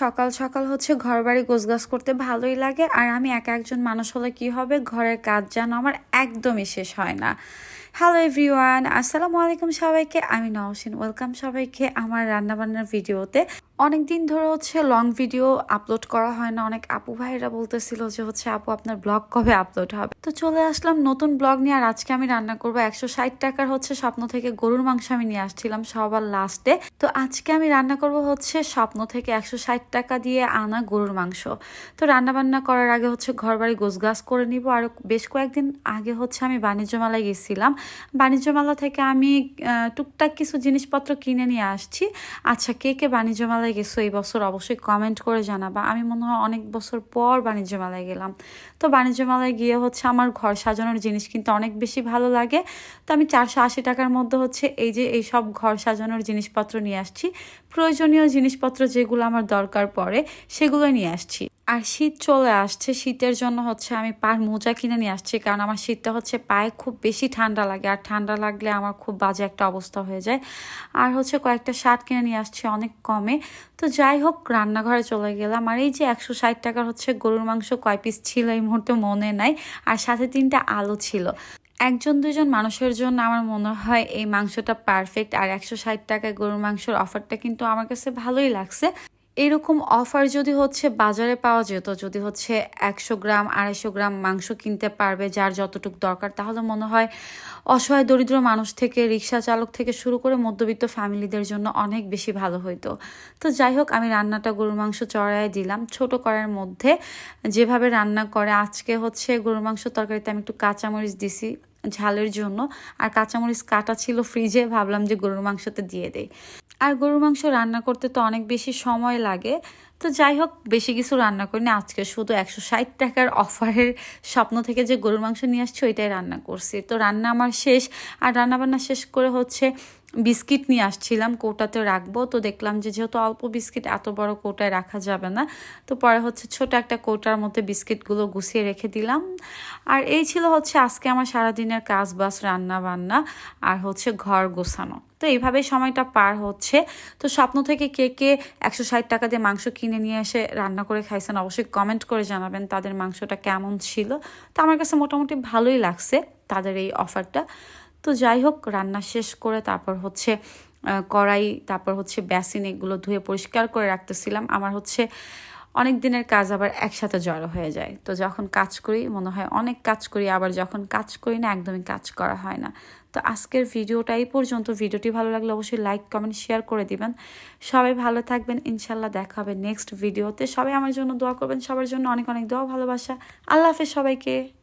সকাল সকাল হচ্ছে ঘর বাড়ি গোছগাছ করতে ভালোই লাগে। আর আমি এক একজন মানুষ হলে কি হবে? ঘরের কাজ যেন আমার একদমই শেষ হয় না। হ্যালো এভরিওয়ান আসসালামু আলাইকুম সবাইকে। আমি নওসিন ওয়েলকাম সবাইকে আমার রান্নাবান্নার ভিডিওতে। অনেক দিন ধরে হচ্ছে লং ভিডিও আপলোড করা হয় না। অনেক আপু ভাইরা বলতেছিল যে হচ্ছে, আপু, আপনার ব্লগ কবে আপলোড হবে? তো চলে আসলাম নতুন ব্লগ নিয়ে, আর আজকে আমি রান্না করব একশো ষাট টাকার হচ্ছে স্বপ্ন থেকে গরুর মাংস আমি নিয়ে আসছিলাম সবার লাস্টে তো আজকে আমি রান্না করব হচ্ছে স্বপ্ন থেকে একশো ষাট টাকা দিয়ে আনা গরুর মাংস। তো রান্না বান্না করার আগে হচ্ছে ঘর বাড়ি গোছগাছ করে নিব। আর বেশ কয়েকদিন আগে হচ্ছে আমি বাণিজ্য মেলায় গেছিলাম। বাণিজ্য মেলা থেকে আমি টুকটাক কিছু জিনিসপত্র কিনে নিয়ে আসছি। আচ্ছা কে কে বাণিজ্য মেলায় গেছো, এই বছর অবশ্যই কমেন্ট করে জানাবা। আমি মনে হয় অনেক বছর পর বাণিজ্য মেলায় গেলাম। তো বাণিজ্য মেলায় গিয়ে হচ্ছে আমার ঘর সাজানোর জিনিস কিন্তু অনেক বেশি ভালো লাগে। তো আমি চারশো আশি টাকার মধ্যে হচ্ছে এই যে এই সব ঘর সাজানোর জিনিসপত্র নিয়ে আসছি। প্রয়োজনীয় জিনিসপত্র যেগুলো আমার দরকার পড়ে, সেগুলো নিয়ে আসছি। আর শীত চলে আসছে, শীতের জন্য হচ্ছে আমি পার মোজা কিনে নিয়ে আসছি, কারণ আমার শীতটা হচ্ছে পায়ে খুব বেশি ঠান্ডা লাগে। আর ঠান্ডা লাগলে আমার খুব বাজে একটা অবস্থা হয়ে যায়। আর হচ্ছে কয়েকটা শার্ট কিনে নিয়ে আসছি অনেক কমে। তো যাই হোক, রান্নাঘরে চলে গেলাম। আর এই যে একশো ষাট টাকার হচ্ছে গরুর মাংস কয় পিস ছিল এই মুহূর্তে মনে নাই। আর সাথে তিনটা আলু ছিল। একজন দুজন মানুষের জন্য আমার মনে হয় এই মাংসটা পারফেক্ট আর একশো ষাট টাকায় গরুর মাংসের অফারটা কিন্তু আমার কাছে ভালোই লাগছে। এরকম অফার যদি হচ্ছে বাজারে পাওয়া যেত, যদি হচ্ছে একশো গ্রাম, আড়াইশো গ্রাম মাংস কিনতে পারবে যার যতটুকু দরকার, তাহলে মনে হয় অসহায় দরিদ্র মানুষ থেকে, রিক্সা চালক থেকে শুরু করে মধ্যবিত্ত ফ্যামিলিদের জন্য অনেক বেশি ভালো হইতো। তো যাই হোক, আমি রান্নাটা গরুর মাংস চড়াই দিলাম। ছোট করার মধ্যে যেভাবে রান্না করে, আজকে হচ্ছে গরুর মাংস তরকারিতে আমি একটু কাঁচামরিচ দিছি। ঝালের জন্য। আর কাঁচামরিচ কাটা ছিল ফ্রিজে ভাবলাম যে গরুর মাংসতে দিয়ে দেই। আর গরুর মাংস রান্না করতে তো অনেক বেশি সময় লাগে। তো যাই হোক, বেশি কিছু রান্না করিনি। আজকে শুধু একশো ষাট টাকার অফারের স্বপ্ন থেকে যে গরুর মাংস নিয়ে আসছি, ওইটাই রান্না করছি। তো রান্না আমার শেষ। আর রান্না বান্না শেষ করে হচ্ছে বিস্কিট নিয়ে আসছিলাম, কৌটাতে রাখব। তো দেখলাম যে যেহেতু অল্প বিস্কিট, এত বড় কৌটায় রাখা যাবে না। তো পরে হচ্ছে ছোট একটা কৌটার মধ্যে বিস্কিটগুলো গুছিয়ে রেখে দিলাম। আর এই ছিল হচ্ছে আজকে আমার সারাদিনের কাজ বাস রান্না বান্না আর হচ্ছে ঘর গোছানো। তো এইভাবেই সময়টা পার হচ্ছে। তো স্বপ্ন থেকে কে কে একশো ষাট টাকা দিয়ে মাংস কিনে নিয়ে এসে রান্না করে খাইছেন, অবশ্যই কমেন্ট করে জানাবেন তাদের মাংসটা কেমন ছিল। তো আমার কাছে মোটামুটি ভালোই লাগছে তাদের এই অফারটা তো যাই হোক, রান্না শেষ করে তারপর হচ্ছে কড়াই, তারপর হচ্ছে বেসিন এগুলো ধুয়ে পরিষ্কার করে রাখতেছিলাম। আমার হচ্ছে অনেক দিনের কাজ আবার একসাথে জড়ো হয়ে যায়। তো যখন কাজ করি, মনে হয় অনেক কাজ করি, আবার যখন কাজ করি না, একদমই কাজ করা হয় না। তো আজকের ভিডিওটা এই পর্যন্ত। ভিডিওটি ভালো লাগলে অবশ্যই লাইক কমেন্ট শেয়ার করে দিবেন। সবাই ভালো থাকবেন। ইনশাল্লাহ দেখা হবে নেক্সট ভিডিওতে সবাই আমার জন্য দোয়া করবেন। সবার জন্য অনেক অনেক দোয়া ভালোবাসা। আল্লাহ হাফেজ সবাইকে।